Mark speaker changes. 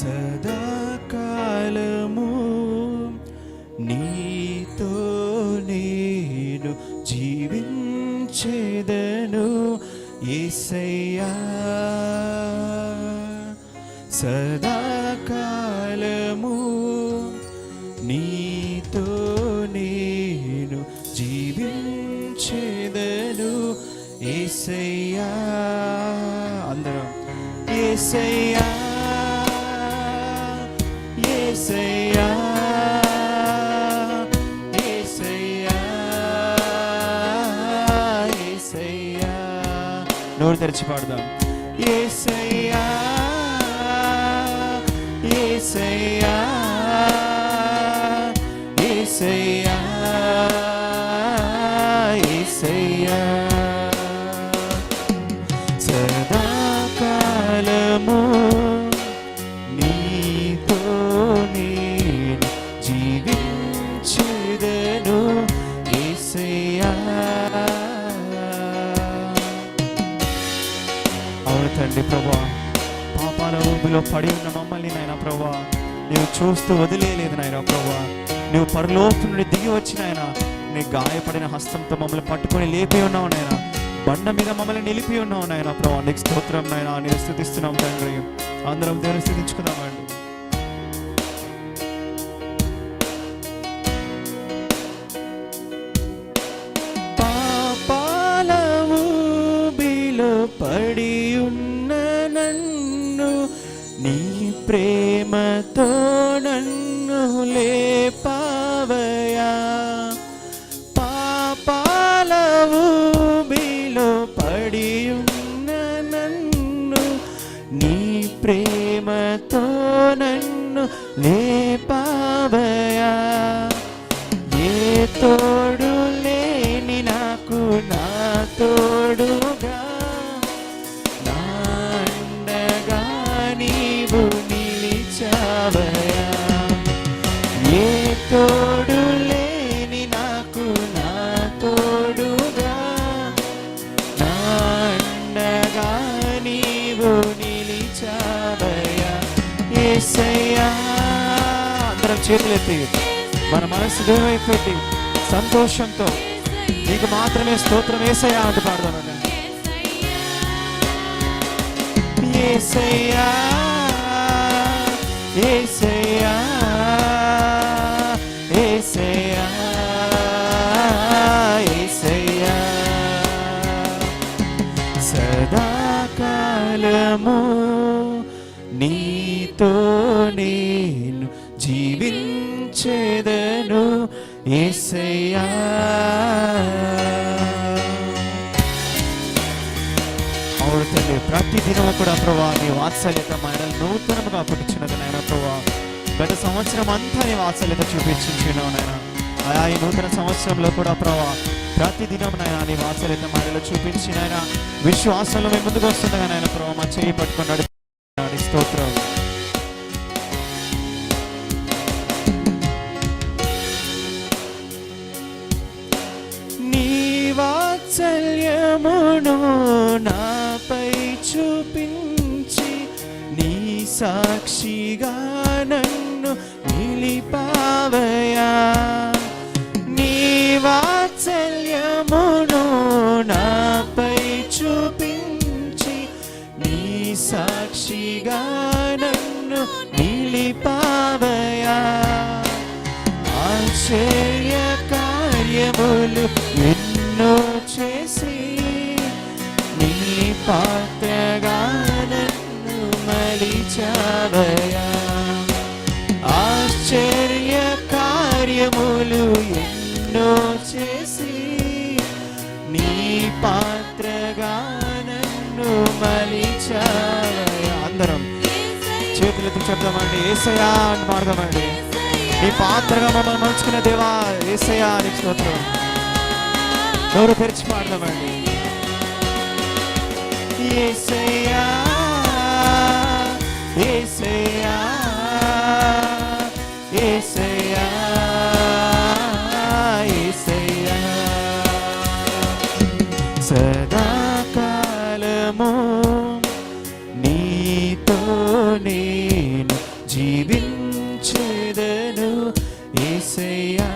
Speaker 1: సదాకాలము నీతో నేను జీవించేదను ఏసయ్యా. సదాకాలము నీతో నేను జీవించేదను ఏసయ్యా. అందరం ఏసయ్యా. నోరు తెరిచి పాడదాం. ఏసయ్యా ఏసయ్యా ఏసయ్యా ఏసయ్యా ప్రభా పాపాల ఊబిలో పడి ఉన్న మమ్మల్ని నాయన ప్రభా నీవు చూస్తూ వదిలేయలేదు నాయన ప్రభా నువ్వు పరలోపు నుండి దిగి వచ్చి ఆయన నీ గాయపడిన హస్తంతో మమ్మల్ని పట్టుకొని లేపి ఉన్నావు నాయన. బండ మీద మమ్మల్ని నిలిపి ఉన్నావు నాయన ప్రభా నీకు స్తోత్రం నాయన నేను స్థుతిస్తున్నాం తండ్రి. అందరం దేవుని స్థుతించుకుందామండి పాపాల పడి ఉన్న నీ ప్రేమతో నన్ను లేపా. అందరం చేతులెత్తి మన మనసు దేవువైపు సంతోషంతో నీకు మాత్రమే స్తోత్రం వేసయ్యా అంటూ పాడదామండి. ఏసయ్యా ఏసయ్యా ఏసయ్యా ఏసయ్యా. సదాకాలము నీతో నేను జీవించేదను ఏసయ్యా. అవును తండ్రి ప్రతి దినము కూడా ప్రభా నీ వాత్సల్యత మైన నూతనముగా పుట్టించినది నాయన ప్రభా. గత సంవత్సరం అంతా నీ వాత్సల్యత చూపించున్నావు నాయన. ఆయా ఈ నూతన సంవత్సరంలో కూడా ప్రభా ప్రతి దినం నాయన నీ వాత్సల్యత మనలో చూపించి నాయన విశ్వాసంలో మేము ముందుకు వస్తుండగా నాయన ప్రభా మా చేయి పట్టుకున్నాడు స్తోత్రం. వాత్సల్యమును నాపై చూపించి నీ సాక్షిగా నన్ను నిలిపావయా నీ వాత్సల్యమును నాపై చూపించి నీ సాక్షిగా నన్ను నిలిపావయా ఆశ్చర్య కార్యములు ఎన్నో చేసి నీ పాత్రగా నన్ను మలిచావయా ఆశ్చర్య కార్యములు ఎన్నో చేసి నీ పాత్రగా నన్ను మలిచావయా అందరం చేతులెత్తి చెప్తామండి ఏసయా అని మాడదామండి నీ పాత్రగా మమ్మల్ని మలుచుకున్న దేవా ఏసయా అని స్తోత్రం. నోరు తెరిచి పాడదామండి ఏసయ్యా ఏసయ్యా ఏసయ్యా ఏసయ్యా. సదాకాలము నీతో నేను జీవించేదను ఏసయ్యా.